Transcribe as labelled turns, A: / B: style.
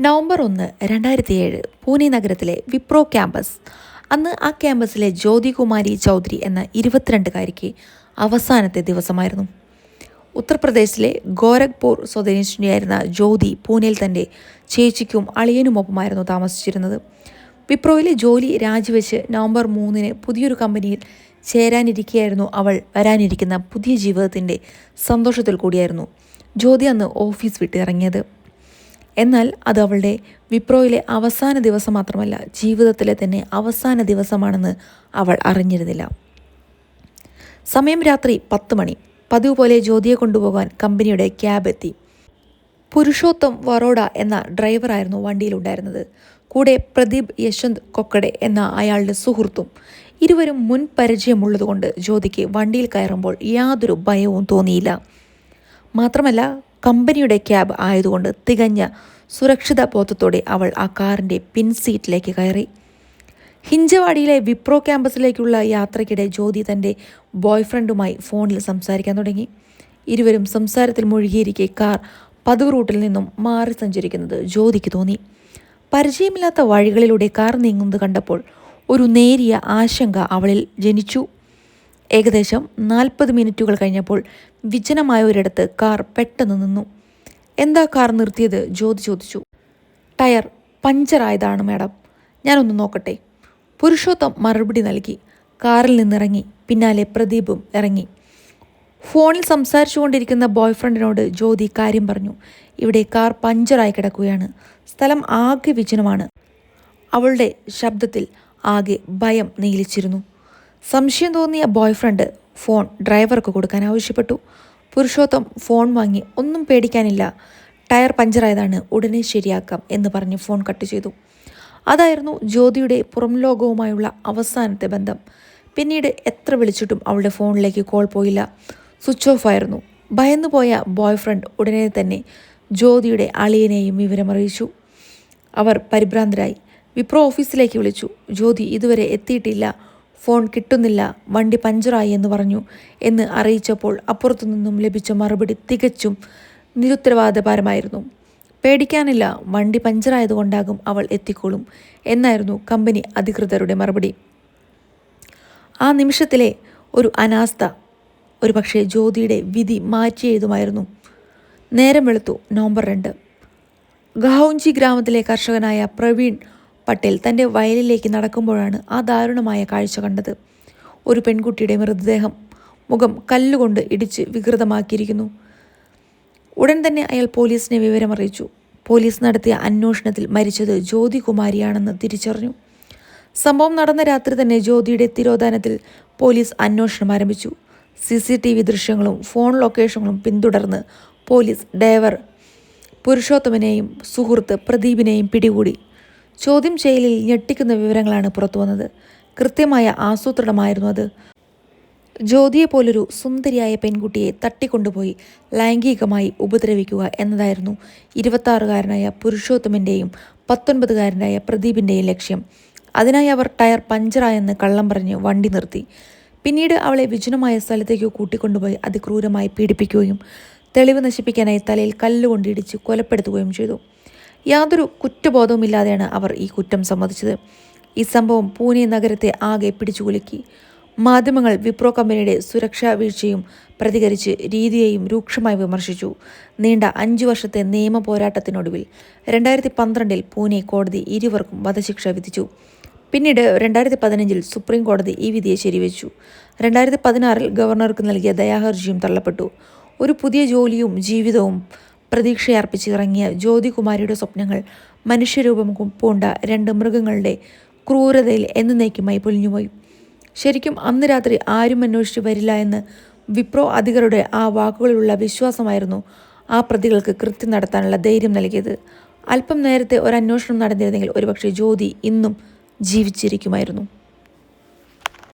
A: November ഒന്ന് രണ്ടായിരത്തി ഏഴ് പൂനെ നഗരത്തിലെ വിപ്രോ ക്യാമ്പസ്. അന്ന് ആ ക്യാമ്പസിലെ ജ്യോതികുമാരി ചൗധരി എന്ന ഇരുപത്തിരണ്ടുകാരിക്ക് അവസാനത്തെ ദിവസമായിരുന്നു. ഉത്തർപ്രദേശിലെ ഗോരഖ്പൂർ സ്വദേശിനിയായിരുന്ന ജ്യോതി പൂനെയിൽ തന്റെ ചേച്ചിക്കും അളിയനുമൊപ്പമായിരുന്നു താമസിച്ചിരുന്നത്. വിപ്രോയിലെ ജോലി രാജിവെച്ച് നവംബർ മൂന്നിന് പുതിയൊരു കമ്പനിയിൽ ചേരാനിരിക്കെയായിരുന്നു അവൾ വരാനിരിക്കുന്ന പുതിയ ജീവിതത്തിന്റെ സന്തോഷത്തിൽ കൂടിയായിരുന്നു ജ്യോതി അന്ന് ഓഫീസ് വിട്ടിറങ്ങിയത് എന്നാൽ അത് അവളുടെ വിപ്രോയിലെ അവസാന ദിവസം മാത്രമല്ല ജീവിതത്തിലെ തന്നെ അവസാന ദിവസമാണെന്ന് അവൾ അറിഞ്ഞിരുന്നില്ല. സമയം രാത്രി പത്ത് മണി. പതിവ് പോലെ ജ്യോതിയെ കൊണ്ടുപോകാൻ കമ്പനിയുടെ ക്യാബ് എത്തി. പുരുഷോത്തം വറോഡ എന്ന ഡ്രൈവറായിരുന്നു വണ്ടിയിലുണ്ടായിരുന്നത്. കൂടെ പ്രദീപ് യശ്വന്ത് കൊക്കടെ എന്ന അയാളുടെ സുഹൃത്തും ഇരുവരും മുൻ പരിചയമുള്ളതുകൊണ്ട് ജ്യോതിക്ക് വണ്ടിയിൽ കയറുമ്പോൾ യാതൊരു ഭയവും തോന്നിയില്ല. മാത്രമല്ല കമ്പനിയുടെ ക്യാബ് ആയതുകൊണ്ട് തികഞ്ഞ സുരക്ഷിത ബോധത്തോടെ അവൾ ആ കാറിന്റെ പിൻ സീറ്റിലേക്ക് കയറി. ഹിഞ്ചവാടിയിലെ വിപ്രോ ക്യാമ്പസിലേക്കുള്ള യാത്രയ്ക്കിടെ ജ്യോതി തന്റെ ബോയ്ഫ്രണ്ടുമായി ഫോണിൽ സംസാരിക്കാൻ തുടങ്ങി. ഇരുവരും സംസാരത്തിൽ മുഴുകിയിരിക്കെ കാർ പതിവ് റൂട്ടിൽ നിന്നും മാറി സഞ്ചരിക്കുന്നത് ജ്യോതിക്ക് തോന്നി. പരിചയമില്ലാത്ത വഴികളിലൂടെ കാർ നീങ്ങുന്നത് കണ്ടപ്പോൾ ഒരു നേരിയ ആശങ്ക അവളിൽ ജനിച്ചു. ഏകദേശം നാൽപ്പത് മിനിറ്റുകൾ കഴിഞ്ഞപ്പോൾ വിജനമായ ഒരിടത്ത് കാർ പെട്ടെന്ന് നിന്നു. എന്താ കാർ നിർത്തിയത്? ജ്യോതി ചോദിച്ചു. ടയർ പഞ്ചറായതാണ് മാഡം. ഞാനൊന്ന് നോക്കട്ടെ. പുരുഷോത്തം മറുപടി നൽകി. കാറിൽ നിന്നിറങ്ങി. പിന്നാലെ പ്രദീപും ഇറങ്ങി. ഫോണിൽ സംസാരിച്ചുകൊണ്ടിരിക്കുന്ന ബോയ്ഫ്രണ്ടിനോട് ജ്യോതി കാര്യം പറഞ്ഞു. ഇവിടെ കാർ പഞ്ചറായി കിടക്കുകയാണ്. സ്ഥലം ആകെ വിജനമാണ്. അവളുടെ ശബ്ദത്തിൽ ആകെ ഭയം നീലിച്ചിരുന്നു. സംശയം തോന്നിയ ബോയ്ഫ്രണ്ട് ഫോൺ ഡ്രൈവർക്ക് കൊടുക്കാൻ ആവശ്യപ്പെട്ടു. പുരുഷോത്തം ഫോൺ വാങ്ങി ഒന്നും പേടിക്കാനില്ല. ടയർ പഞ്ചറായതാണ് ഉടനെ ശരിയാക്കാം എന്ന് പറഞ്ഞ് ഫോൺ കട്ട് ചെയ്തു. അതായിരുന്നു ജ്യോതിയുടെ പുറം ലോകവുമായുള്ള അവസാനത്തെ ബന്ധം. പിന്നീട് എത്ര വിളിച്ചിട്ടും അവളുടെ ഫോണിലേക്ക് കോൾ പോയില്ല. സ്വിച്ച് ഓഫ് ആയിരുന്നു. ഭയന്നു ഭയന്നുപോയ ബോയ്ഫ്രണ്ട് ഉടനെ തന്നെ ജ്യോതിയുടെ അളിയനെയും വിവരമറിയിച്ചു അവർ പരിഭ്രാന്തരായി. വിപ്രോ ഓഫീസിലേക്ക് വിളിച്ചു. ജ്യോതി ഇതുവരെ എത്തിയിട്ടില്ല. ഫോൺ കിട്ടുന്നില്ല വണ്ടി പഞ്ചറായി എന്ന് പറഞ്ഞു. എന്ന് അറിയിച്ചപ്പോൾ അപ്പുറത്തു നിന്നും ലഭിച്ച മറുപടി തികച്ചും നിരുത്തരവാദപരമായിരുന്നു. പേടിക്കാനില്ല വണ്ടി പഞ്ചറായതുകൊണ്ടാകും അവൾ എത്തിക്കോളും എന്നായിരുന്നു കമ്പനി അധികൃതരുടെ മറുപടി. ആ നിമിഷത്തിലെ ഒരു അനാസ്ഥ ഒരുപക്ഷെ ജ്യോതിയുടെ വിധി മാറ്റിയതുമായിരുന്നു. നേരം വെളുത്തു നവംബർ രണ്ട്. ഗഹൗഞ്ചി ഗ്രാമത്തിലെ കർഷകനായ പ്രവീൺ പട്ടേൽ തന്റെ വയലിലേക്ക് നടക്കുമ്പോഴാണ് ആ ദാരുണമായ കാഴ്ച കണ്ടത്. ഒരു പെൺകുട്ടിയുടെ മൃതദേഹം മുഖം കല്ലുകൊണ്ട് ഇടിച്ച് വികൃതമാക്കിയിരിക്കുന്നു. ഉടൻ തന്നെ അയാൾ പോലീസിനെ വിവരമറിയിച്ചു. പോലീസ് നടത്തിയ അന്വേഷണത്തിൽ മരിച്ചത് ജ്യോതി കുമാരിയാണെന്ന് തിരിച്ചറിഞ്ഞു. സംഭവം നടന്ന രാത്രി തന്നെ ജ്യോതിയുടെ തിരോധാനത്തിൽ പോലീസ് അന്വേഷണം ആരംഭിച്ചു. സി സി ടി വി ദൃശ്യങ്ങളും ഫോൺ ലൊക്കേഷനുകളും പിന്തുടർന്ന് പോലീസ് ഡ്രൈവർ പുരുഷോത്തമനെയും സുഹൃത്ത് പ്രദീപിനെയും പിടികൂടി. ചോദ്യം ചെയ്യലിൽ ഞെട്ടിക്കുന്ന വിവരങ്ങളാണ് പുറത്തുവന്നത് കൃത്യമായ ആസൂത്രണമായിരുന്നു അത്. ജ്യോതിയെ പോലൊരു സുന്ദരിയായ പെൺകുട്ടിയെ തട്ടിക്കൊണ്ടുപോയി ലൈംഗികമായി ഉപദ്രവിക്കുക എന്നതായിരുന്നു ഇരുപത്താറുകാരനായ പുരുഷോത്തമന്റെയും പത്തൊൻപതുകാരനായ പ്രദീപിന്റെയും ലക്ഷ്യം. അതിനായി അവർ ടയർ പഞ്ചറായെന്ന് കള്ളം പറഞ്ഞ് വണ്ടി നിർത്തി. പിന്നീട് അവളെ വിജനമായ സ്ഥലത്തേക്ക് കൂട്ടിക്കൊണ്ടുപോയി അതിക്രൂരമായി പീഡിപ്പിക്കുകയും തെളിവ് നശിപ്പിക്കാനായി തലയിൽ കല്ലുകൊണ്ടിടിച്ച് കൊലപ്പെടുത്തുകയും ചെയ്തു. യാതൊരു കുറ്റബോധവുമില്ലാതെയാണ് അവർ ഈ കുറ്റം സമ്മതിച്ചത്. ഈ സംഭവം പൂനെ നഗരത്തെ ആകെ പിടിച്ചുകുലുക്കി. മാധ്യമങ്ങൾ വിപ്രോ കമ്പനിയുടെ സുരക്ഷാ വീഴ്ചയും പ്രതികരിച്ച് രീതിയെയും രൂക്ഷമായി വിമർശിച്ചു. നീണ്ട അഞ്ചു വർഷത്തെ നിയമ പോരാട്ടത്തിനൊടുവിൽ രണ്ടായിരത്തി പന്ത്രണ്ടിൽ പൂനെ കോടതി ഇരുവർക്കും വധശിക്ഷ വിധിച്ചു. പിന്നീട് രണ്ടായിരത്തി പതിനഞ്ചിൽ സുപ്രീം കോടതി ഈ വിധിയെ ശരിവെച്ചു. രണ്ടായിരത്തി പതിനാറിൽ ഗവർണർക്ക് നൽകിയ ദയാഹർജിയും തള്ളപ്പെട്ടു. ഒരു പുതിയ ജോലിയും ജീവിതവും പ്രതീക്ഷയർപ്പിച്ച് അർപ്പിച്ചിറങ്ങിയ ജ്യോതികുമാരിയുടെ സ്വപ്നങ്ങൾ മനുഷ്യരൂപം പൂണ്ട രണ്ട് മൃഗങ്ങളുടെ ക്രൂരതയിൽ എന്നേക്കുമായി പൊലിഞ്ഞുപോയി ശരിക്കും അന്ന് രാത്രി ആരും അന്വേഷിച്ച് വരില്ല എന്ന് വിപ്രോ അധികരുടെ ആ വാക്കുകളിലുള്ള വിശ്വാസമായിരുന്നു ആ പ്രതികൾക്ക് കൃത്യം നടത്താനുള്ള ധൈര്യം നൽകിയത്. അല്പം നേരത്തെ ഒരു അന്വേഷണം നടന്നിരുന്നെങ്കിൽ ഒരുപക്ഷെ ജ്യോതി ഇന്നും ജീവിച്ചിരിക്കുമായിരുന്നു.